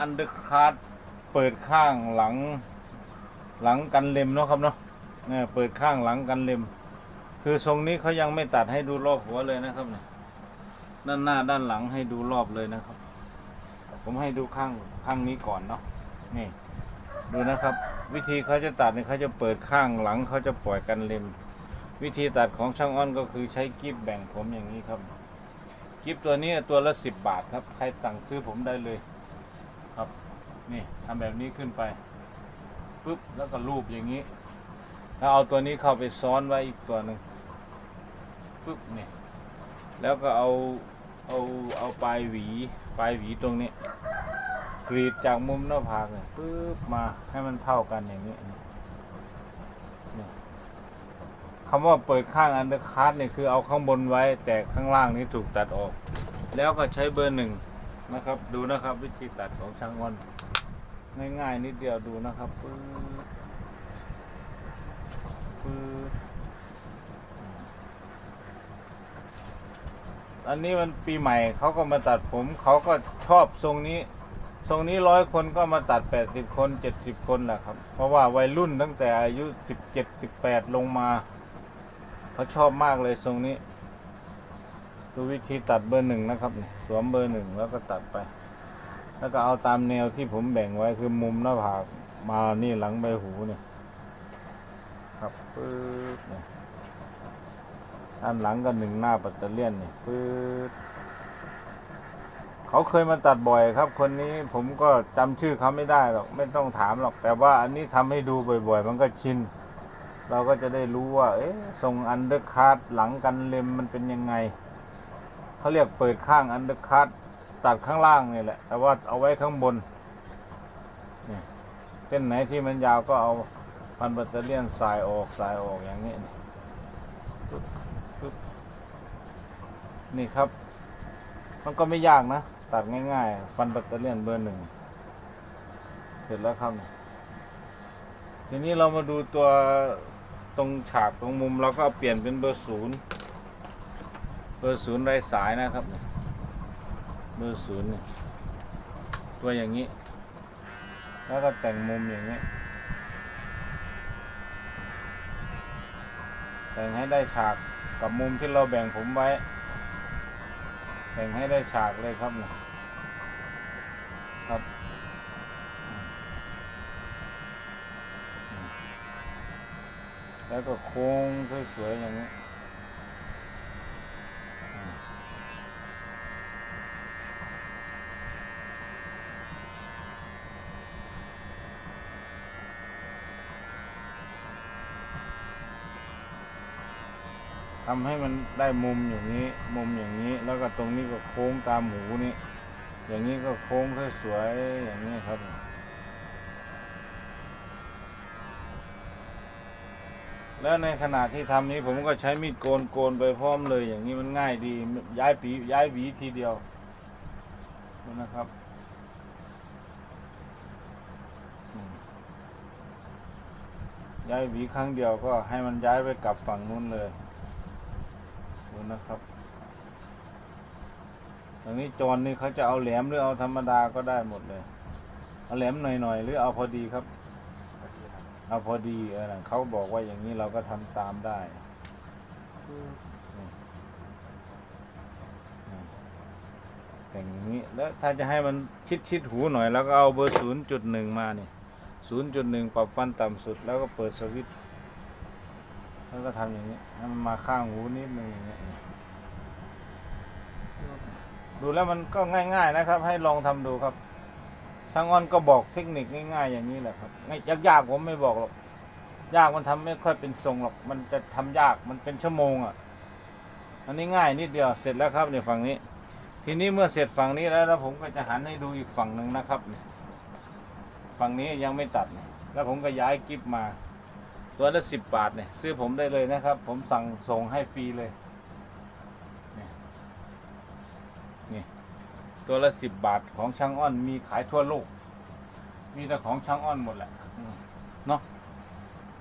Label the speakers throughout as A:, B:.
A: อันเดอร์คัทเปิดข้างหลังหลังกันเล็มเนาะครับเนาะเนี่ยเปิดข้างหลังกันเล็ม คือทรงนี้เขายังไม่ตัดให้ดูรอบหัวเลยนะครับเนี่ยด้านหน้าด้านหลังให้ดูรอบเลยนะครับ ผมให้ดูข้างข้างนี้ก่อนเนาะนี่ ดูนะครับ วิธีเขาจะตัดเนี่ยเขาจะเปิดข้างหลังเขาจะปล่อยกันเล็ม วิธีตัดของช่างอ้อนก็คือใช้กิ๊บแบ่งผมอย่างนี้ครับกิ๊บตัวนี้ตัวละสิบบาทครับ ใครสั่งซื้อผมได้เลย ครับ นี่ทำแบบนี้ขึ้นไปปุ๊บแล้วก็รูปอย่างนี้ แล้วเอาตัวนี้เข้าไปซ้อนไว้อีกตัวหนึ่งปุ๊บนี่แล้วก็เอาเอาเอาปลายหวีปลายหวีตรงนี้กรีดจากมุมหน้าผากเนี่ยปุ๊บมาให้มันเท่ากันอย่างนี้คำว่าเปิดข้างอันเดอร์คัทเนี่ยคือเอาข้างบนไว้แต่ข้างล่างนี้ถูกตัดออก แล้วก็ใช้เบอร์หนึ่ง นะครับ ดูนะครับ วิธีตัดของช่างวันง่ายๆนิดเดียวดูนะครับปึ๊บปึ๊บอันนี้มันปีใหม่เขาก็มาตัดผมเขาก็ชอบทรงนี้ ทรงนี้ร้อยคนก็มาตัดแปดสิบคนเจ็ดสิบคนแหละครับ เพราะว่าวัยรุ่นตั้งแต่อายุสิบเจ็ดสิบแปดลงมา เขาชอบมากเลยทรงนี้ ดูวิธีตัดเบอร์หนึ่งนะครับสวมเบอร์หนึ่งแล้วก็ตัดไป แล้วก็เอาตามแนวที่ผมแบ่งไว้คือมุมหน้าผากมานี่หลังใบหูเนี่ยครับปึ๊บเนี่ยด้านหลังก็หนึ่งหน้าปัตเตอร์เลียนเนี่ยปึ๊บเขาเคยมาตัดบ่อยครับ คนนี้ผมก็จำชื่อเขาไม่ได้หรอกไม่ต้องถามหรอก แต่ว่าอันนี้ทำให้ดูบ่อยๆ มันก็ชินเราก็จะได้รู้ว่า เอ๊ะทรงอันเดอร์คัทหลังกันเล็มมันเป็นยังไง เขาเรียกเปิดข้างอันเดอร์คัตตัดข้างล่างนี่แหละ แต่ว่าเอาไว้ข้างบนนี่เส้นไหนที่มันยาวก็เอาพันแบตเตอรี่ยนสายออกสายออกอย่างนี้นี่ปึ๊บปึ๊บนี่ครับ มันก็ไม่ยากนะ ตัดง่ายๆ ฟันแบตเตอรี่ยนเบอร์หนึ่งเสร็จแล้วครับทีนี้เรามาดูตัวตรงฉากตรงมุมเราก็เอาเปลี่ยนเป็นเบอร์ศูนย์ เบอร์ศูนย์ไรสายนะครับ เบอร์ศูนย์เนี่ยตัวอย่างนี้ แล้วก็แต่งมุมอย่างนี้ แต่งให้ได้ฉากกับมุมที่เราแบ่งผมไว้ แต่งให้ได้ฉากเลยครับเนี่ยครับแล้วก็โค้งสวยๆอย่างนี้ ทำให้มันได้มุมอย่างนี้ มุมอย่างนี้ แล้วก็ตรงนี้ก็โค้งตามหมูนี่ อย่างนี้ก็โค้งสวยๆอย่างนี้ครับแล้วในขณะที่ทำนี้ผมก็ใช้มีดโกนโกนไปพร้อมเลยอย่างนี้มันง่ายดี ย้ายปีย้ายหวีทีเดียวนะครับย้ายหวีครั้งเดียวก็ให้มันย้ายไปกลับฝั่งนู้นเลย ดูนะครับตรงนี้จรนี่เขาจะเอาแหลมหรือเอาธรรมดาก็ได้หมดเลย เอาแหลมหน่อยๆหรือเอาพอดีครับ เอาพอดีเออเขาบอกว่าอย่างนี้เราก็ทำตามได้แต่งอย่างนี้แล้วถ้าจะให้มันชิดชิดหูหน่อย แล้วก็เอาเบอร์ศูนย์จุดหนึ่งมานี่ศูนย์จุดหนึ่งปรับฟันต่ำสุดแล้วก็เปิดสวิตช์ แล้วก็ทำอย่างนี้ให้มันมาข้างหูนิดนึงอย่างนี้ดูแล้วมันก็ง่าย ๆนะครับ ให้ลองทำดูครับช่างอ้อนก็บอกเทคนิคง่ายๆอย่างนี้แหละครับไม่ยากๆผมไม่บอกหรอกยากมันทำไม่ค่อยเป็นทรงหรอก มันจะทำยากมันเป็นชั่วโมงอะ อันนี้ง่ายนิดเดียวเสร็จแล้วครับเนี่ยฝั่งนี้ ทีนี้เมื่อเสร็จฝั่งนี้แล้วแล้วผมก็จะหันให้ดูอีกฝั่งหนึ่งนะครับเนี่ยฝั่งนี้ยังไม่ตัดนะแล้วผมก็ย้ายกิฟมา ตัวละสิบบาทเนี่ยซื้อผมได้เลยนะครับ ผมสั่งส่งให้ฟรีเลยนี่นี่ตัวละสิบบาทของช่างอ้อนมีขายทั่วโลก มีแต่ของช่างอ้อนหมดแหละเนาะ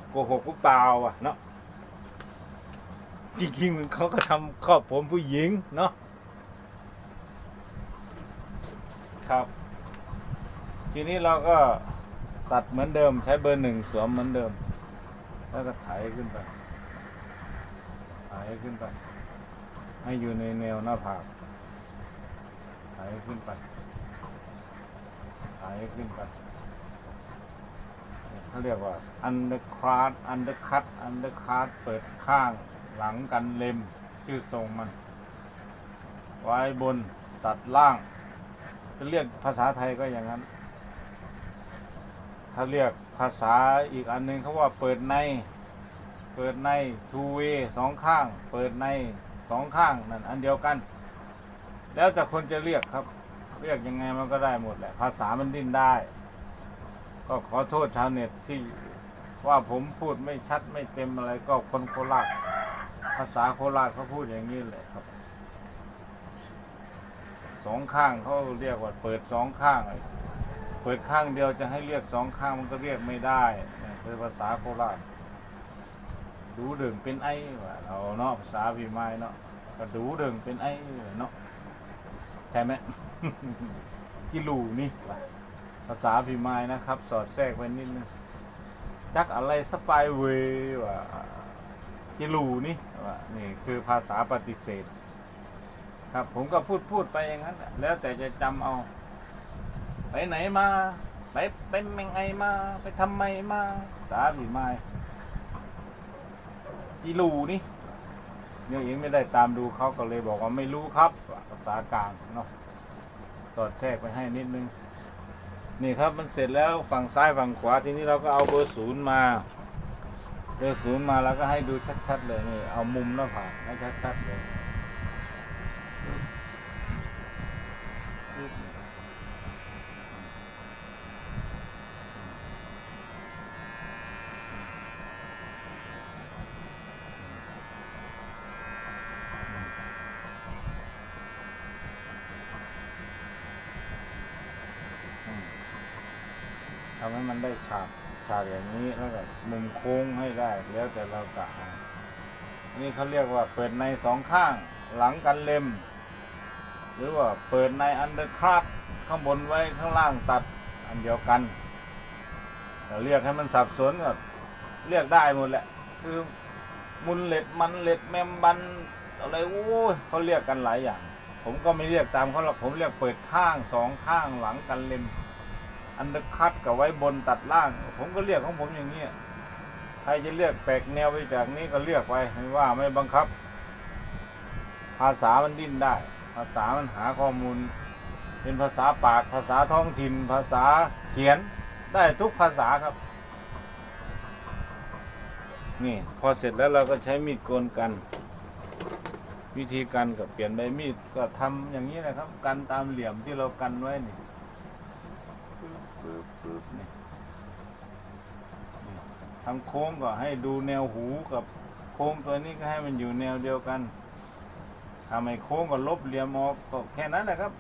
A: โกหกกูเปล่าอะเนาะจริงๆมันเขาก็ทำครอบผมผู้หญิงเนาะครับ ทีนี้เราก็ตัดเหมือนเดิมใช้เบอร์หนึ่งสวมเหมือนเดิม แล้วก็ไถขึ้นไปไถขึ้นไป ให้อยู่ในแนวหน้าผากไถขึ้นไปไถขึ้นไปเขาเรียกว่า undercut undercut undercut เปิดข้างหลังกันเล็ม ชื่อทรงมัน ไว้บนตัดล่างจะเรียกภาษาไทยก็อย่างนั้น ถ้าเรียก ภาษาอีกอันหนึงเขาว่าเปิดใน เปิดใน two way สองข้าง เปิดในสองข้างนั่นอันเดียวกัน แล้วแต่คนจะเรียกครับ เรียกยังไงมันก็ได้หมดแหละ ภาษามันดิ้นได้ ก็ขอโทษชาวเน็ตที่ว่าผมพูดไม่ชัดไม่เต็มอะไรก็คนโคราชภาษาโคราชเขาพูดอย่างนี้เลยครับสองข้างเขาเรียกว่าเปิดสองข้างเลย ปิดข้างเดียวจะให้เรียกสองข้างมันก็เรียกไม่ได้นะคือภาษาโคราชดูเดิงเป็นไอ้ว่าเราเนาะภาษาพี่ไม้เนาะก็ดูเดิงเป็นไอ้เนาะใช่ไหมกิลูนี่ภาษาพี่ไม้นะครับ สอดแทรกไว้นิดนึงจักอะไรสปายเวย์ว่ากิลูนี่ว่านี่คือภาษาปฏิเสธ ครับ ผมก็พูดพูดไปอย่างนั้น และแล้วแต่จะจำเอา ไปไหนมา ไปเป็นยังไงมา ไปทำไมมาสาพี่ไม้อีลูนี่เนี่ยเองไม่ได้ตามดูเขาก็เลยบอกว่าไม่รู้ครับภาษากลางเนาะตอดแทรกไปให้นิดนึง นี่ครับมันเสร็จแล้วฝั่งซ้ายฝั่งขวาทีนี้เราก็เอาเบอร์ศูนย์มา เบอร์ศูนย์มาแล้วก็ให้ดูชัดๆเลยนี่เอามุมหน้าผากให้ชัดๆเลยอืมทำให้มัน ได้ฉากฉากอย่างนี้แล้วก็มุมโค้งให้ได้ แล้วแต่เรากะนี่เขาเรียกว่าเปิดในสองข้างหลังกันเล็ม หรือว่าเปิดในอันเดอร์คราฟข้างบนไว้ข้างล่างตัดอันเดียวกันแต่เรียกให้มันสับสนก็เรียกได้หมดแหละ คือมุนเล็ดมันเล็ดแมมบันอะไรโอ้เขาเรียกกันหลายอย่าง ผมก็ไม่เรียกตามเขาหรอกผมเรียกเปิดข้างสองข้างหลังกันเล็ม อันเดอร์คัตกับไว้บนตัดล่าง ผมก็เรียกของผมอย่างนี้ยใครจะเรียกแปลกแนวไปจากนี้ก็เรียกไปไม่ว่าไม่บังคับ ภาษามันดิ้นได้ ภาษามันหาข้อมูล เป็นภาษาปากภาษาท้องถิ่น ภาษาเขียนได้ทุกภาษาครับ นี่พอเสร็จแล้วเราก็ใช้มีดโกนกัน วิธีการก็เปลี่ยนใบมีดก็ทำอย่างนี้นะครับ กันตามเหลี่ยมที่เรากันไว้นี่ปึ๊บปึ๊บนี่นี่ ทำโค้งก็ให้ดูแนวหูกับโค้งตัวนี้ก็ให้มันอยู่แนวเดียวกันทำให้โค้งก็ลบเหลี่ยมออกก็แค่นั้นแหละครับ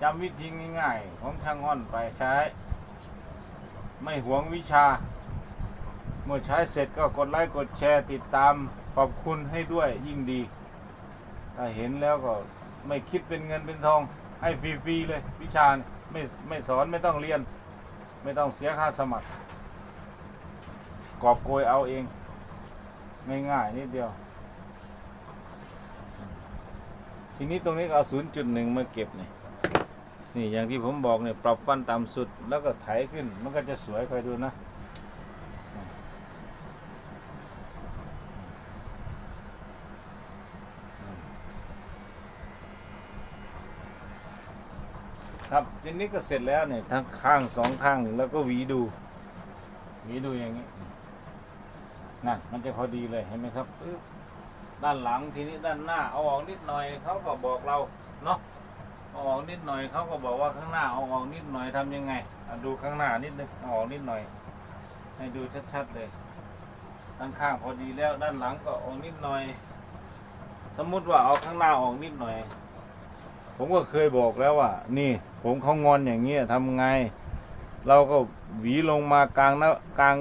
A: จำวิธีง่ายๆของช่างห้อนไปใช้ ไม่หวงวิชา เมื่อใช้เสร็จก็กดไลค์กดแชร์ติดตามขอบคุณให้ด้วยยิ่งดี ถ้าเห็นแล้วก็ไม่คิดเป็นเงินเป็นทอง ให้ฟรีๆเลยวิชาเนี่ย ไม่ไม่สอนไม่ต้องเรียน ไม่ต้องเสียค่าสมัคร กอบโกยเอาเอง ง่ายๆนิดเดียว ทีนี้ตรงนี้เอา 0.1 มาเก็บนี่นี่อย่างที่ผมบอกเนี่ยปรับฟันต่ำสุดแล้วก็ไถขึ้นมันก็จะสวยคอยดูนะ ครับทีนี้ก็เสร็จแล้วเนี่ยทั้งข้างสองข้างแล้วก็หวีดูหวีดูอย่างนี้นั่นมันจะพอดีเลยเห็นไหมครับปึ๊บด้านหลังทีนี้ด้านหน้าเอาออกนิดหน่อยเขาก็บอกเราเนาะเอาออกนิดหน่อยเขาก็บอกว่าข้างหน้าเอาออกนิดหน่อยทำยังไงอะดูข้างหน้านิดนึงเอาออกนิดหน่อย ให้ดูชัดๆเลยด้านข้างพอดีแล้วด้านหลังก็ออกนิดหน่อย สมมุติว่าเอาข้างหน้าออกนิดหน่อย ผมก็เคยบอกแล้วว่า นี่ ผมเขางอนอย่างเงี้ยทำไง เราก็หวีลงมากลางหน้ากลาง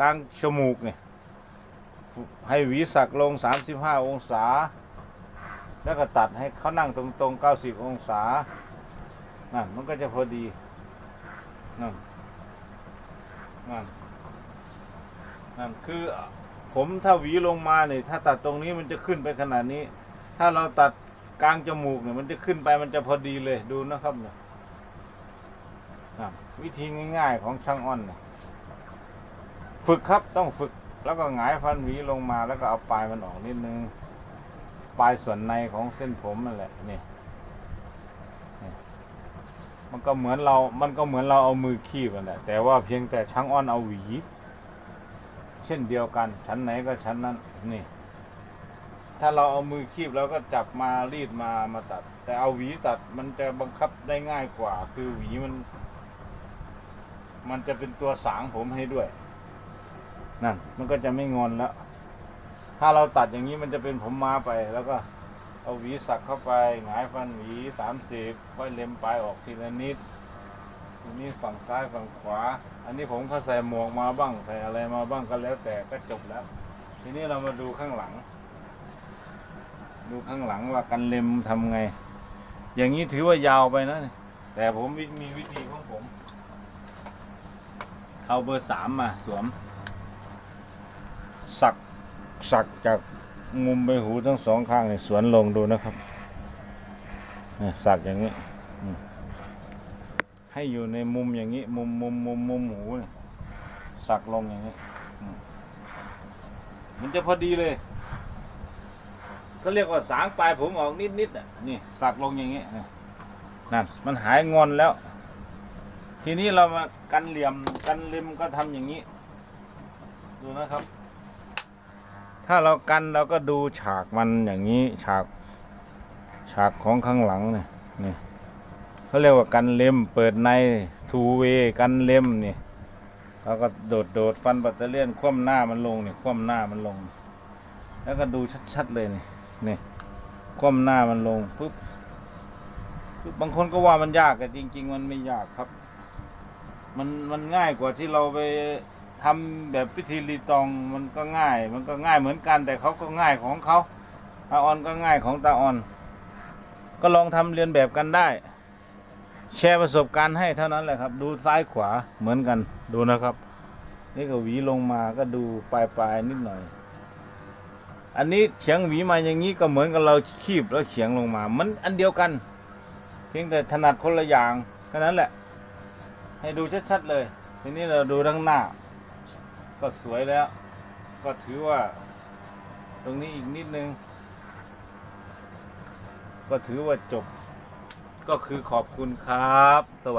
A: กลางจมูกเนี่ยให้หวีสักลง 35 องศา แล้วก็ตัดให้เขานั่งตรงๆ 90 องศานั่นมันก็จะพอดีนั่นนั่นนั่นคือผมถ้าหวีลงมาเนี่ยถ้าตัดตรงนี้มันจะขึ้นไปขนาดนี้ ถ้าเราตัด กลางจมูกเนี่ยมันจะขึ้นไปมันจะพอดีเลยดูนะครับเนี่ยวิธีง่ายๆของช่างอ้อนเนี่ยฝึกครับต้องฝึกแล้วก็หงายฟันหวีลงมาแล้วก็เอาปลายมันออกนิดนึง ปลายส่วนในของเส้นผมนั่นแหละนี่นี่มันก็เหมือนเรา มันก็เหมือนเราเอามือคีบนั่นแหละแต่ว่าเพียงแต่ช่างอ้อนเอาหวี เช่นเดียวกันชั้นไหนก็ชั้นนั้นนี่ ถ้าเราเอามือคีบเราก็จับมารีดมามาตัด แต่เอาหวีตัดมันจะบังคับได้ง่ายกว่า คือหวีมัน มันจะเป็นตัวสางผมให้ด้วย นั่น มันก็จะไม่งอนแล้ว ถ้าเราตัดอย่างนี้มันจะเป็นผมมาไป แล้วก็ เอาหวีสักเข้าไปหงายฟันหวีสามสิบค่อยเล็มปลายออกทีละนิดทีนี้ฝั่งซ้ายฝั่งขวา อันนี้ผมก็ใส่หมวกมาบ้างใส่อะไรมาบ้างก็แล้วแต่ก็จบแล้ว ทีนี้เรามาดูข้างหลัง ดูข้างหลังว่ากันเล็มทำไง อย่างนี้ถือว่ายาวไปนะ แต่ผมมีวิธีของผม เอาเบอร์สามมาสวม สักสักจากมุมใบหูทั้งสองข้างเนี่ยสวนลงดูนะครับเนี่ยสักอย่างนี้ ให้อยู่ในมุมอย่างนี้ มุมมุมมุมมุมหูเนี่ยสักลงอย่างนี้มันจะพอดีเลย ก็เรียกว่าสางปลายผมออกนิดนิดๆอะนี่สักลงอย่างนี้นี่นั่นมันหายงอนแล้ว ทีนี้เรามากันเหลี่ยมกันเล็มก็ทำอย่างนี้ ดูนะครับ ถ้าเรากันเราก็ดูฉากมันอย่างนี้ฉาก ฉากของข้างหลังเนี่ยนี่เขาเรียกว่ากันเล็มเปิดในทูเวกันเล็มนี่เราก็โดดโดดฟันปัตเตอร์เลียนคว่ำหน้ามันลงนี่คว่ำหน้ามันลง แล้วก็ดูชัดๆเลยนี่ นี่คว่ำหน้ามันลงปุ๊บปุ๊บบางคนก็ว่ามันยากแต่จริง ๆ มันไม่ยากครับ มันมันง่ายกว่าที่เราไปทำแบบพิธีรีตองมันก็ง่าย มันก็ง่ายเหมือนกัน แต่เขาก็ง่ายของเขาตาออนก็ง่ายของตาออน ก็ลองทำเรียนแบบกันได้ แชร์ประสบการณ์ให้เท่านั้นแหละครับ ดูซ้ายขวาเหมือนกันดูนะครับ นี่ก็หวีลงมาก็ดูปลายปลายๆนิดหน่อย อันนี้เฉียงหวีมาอย่างนี้ก็เหมือนกับเราคีบแล้วเฉียงลงมา มันอันเดียวกัน เพียงแต่ถนัดคนละอย่างแค่นั้นแหละ ให้ดูชัดๆเลย ทีนี้เราดูทั้งหน้า ก็สวยแล้ว ก็ถือว่า ตรงนี้อีกนิดนึง ก็ถือว่าจบ ก็คือขอบคุณครับ สวัสดี